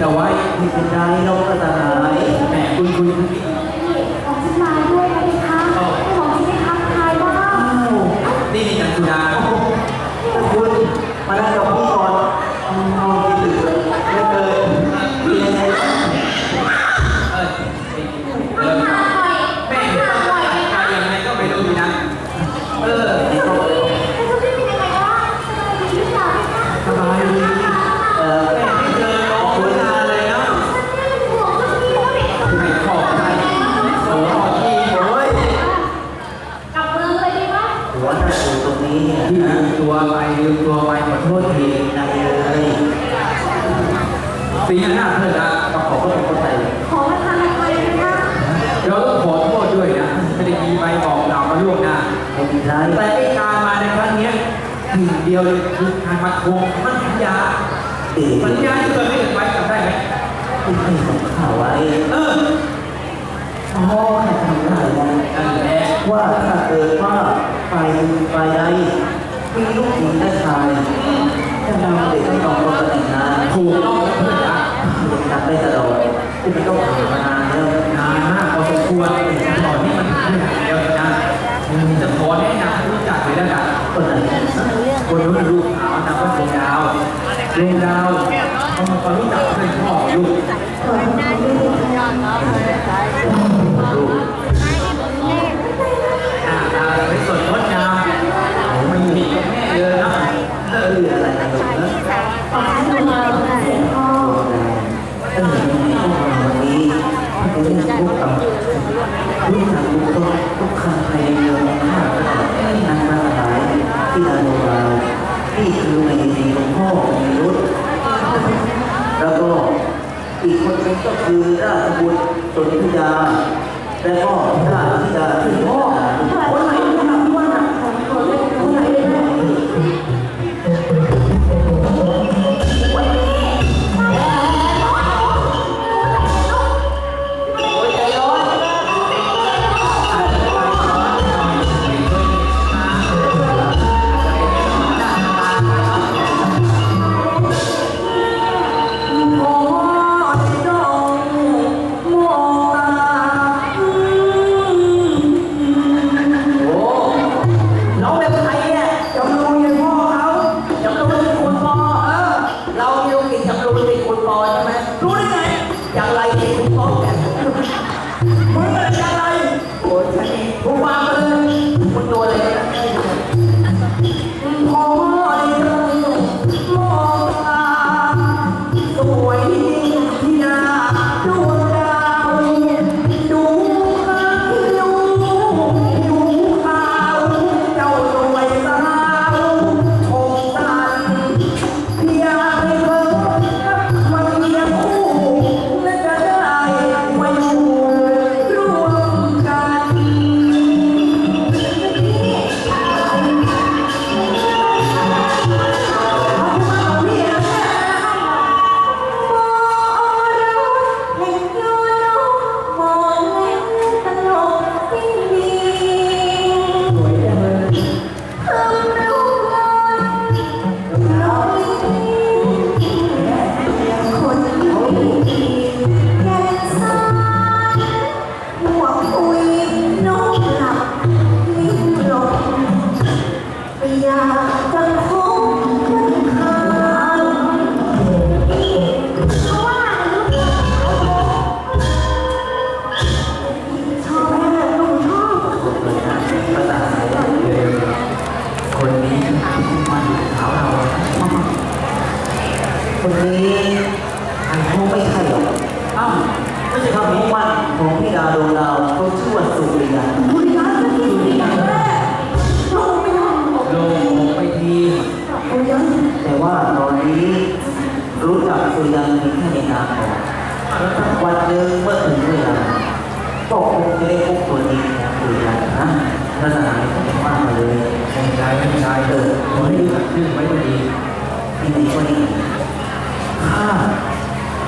เอาไว้ที่เป็นารเราก็ตา วงมัญญาเอ๋มัญญาที่เคยไม่เห็ไว้จำได้ไหมที่เคยส่งข่าวไว้เออพ่อข้ทำได้ไหมว่าถ้าเกิดว่าไปไปใดมีลูกหญิงได้ชายจะนำเด็กทั้งองรนแต่งงานถูกต้องเพื่อนรักนักได้ตลอดที่มันก็ผ่านมานานแล้วนานมากพอสมควรตอนนี้มันไม่อยากแล้วนะมันจะขอแนะนำรู้จักหรือได้กันคนไหนคนนู้นรู้ ดวงดาวเขามาความรู้จัก อีกคนนึงก็คือราชบุตรสุนธิยาและก็ราชธิดาที่พ่อ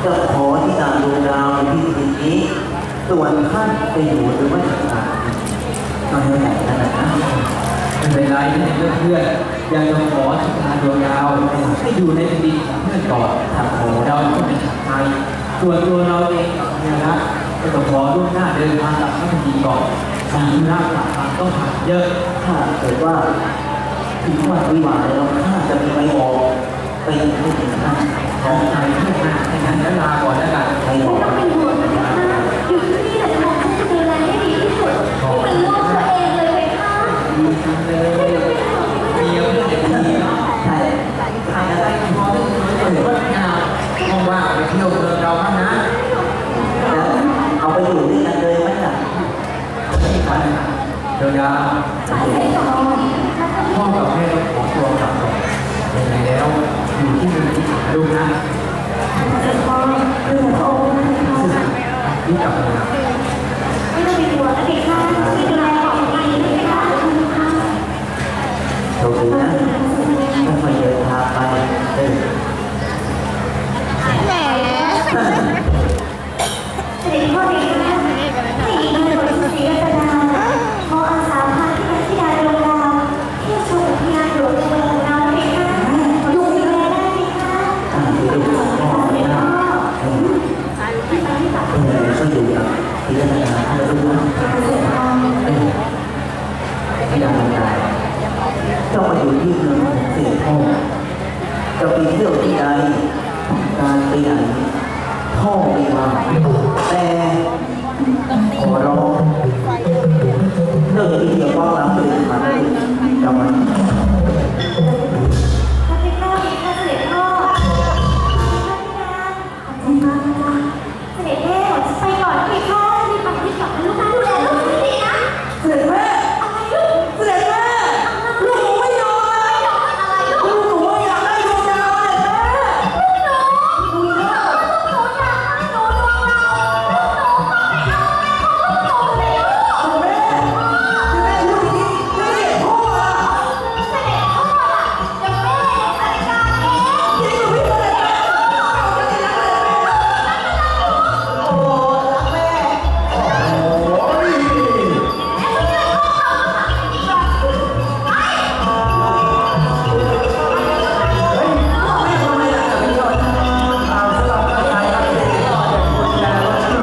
จะขอที่ดาวดวงดาวในที่ดินนี้ ส่วนท่านจะอยู่หรือไม่ต่างก็แล้วแต่ท่านนะไม่เป็นไรไม่เป็นเพื่อนยังจะขอทิศทางดวงดาวให้อยู่ในแผ่นดินของเพื่อนก่อนทางโอเราก็เป็นชาวไทยส่วนตัวเราเองกับเมียรักก็ต้องขอล่วงหน้าเดินทางกลับพระแผ่นดินก่อนมีรักลักทาต้องผ่านเยอะ ถ้าเกิดว่าถึงวันวิวาห์แล้วข้าจะมีไว้บอกไปยังผู้หญิงท่านของใจเพื่ นนะให้งั้นแล้วลาก่อนแล้วกัน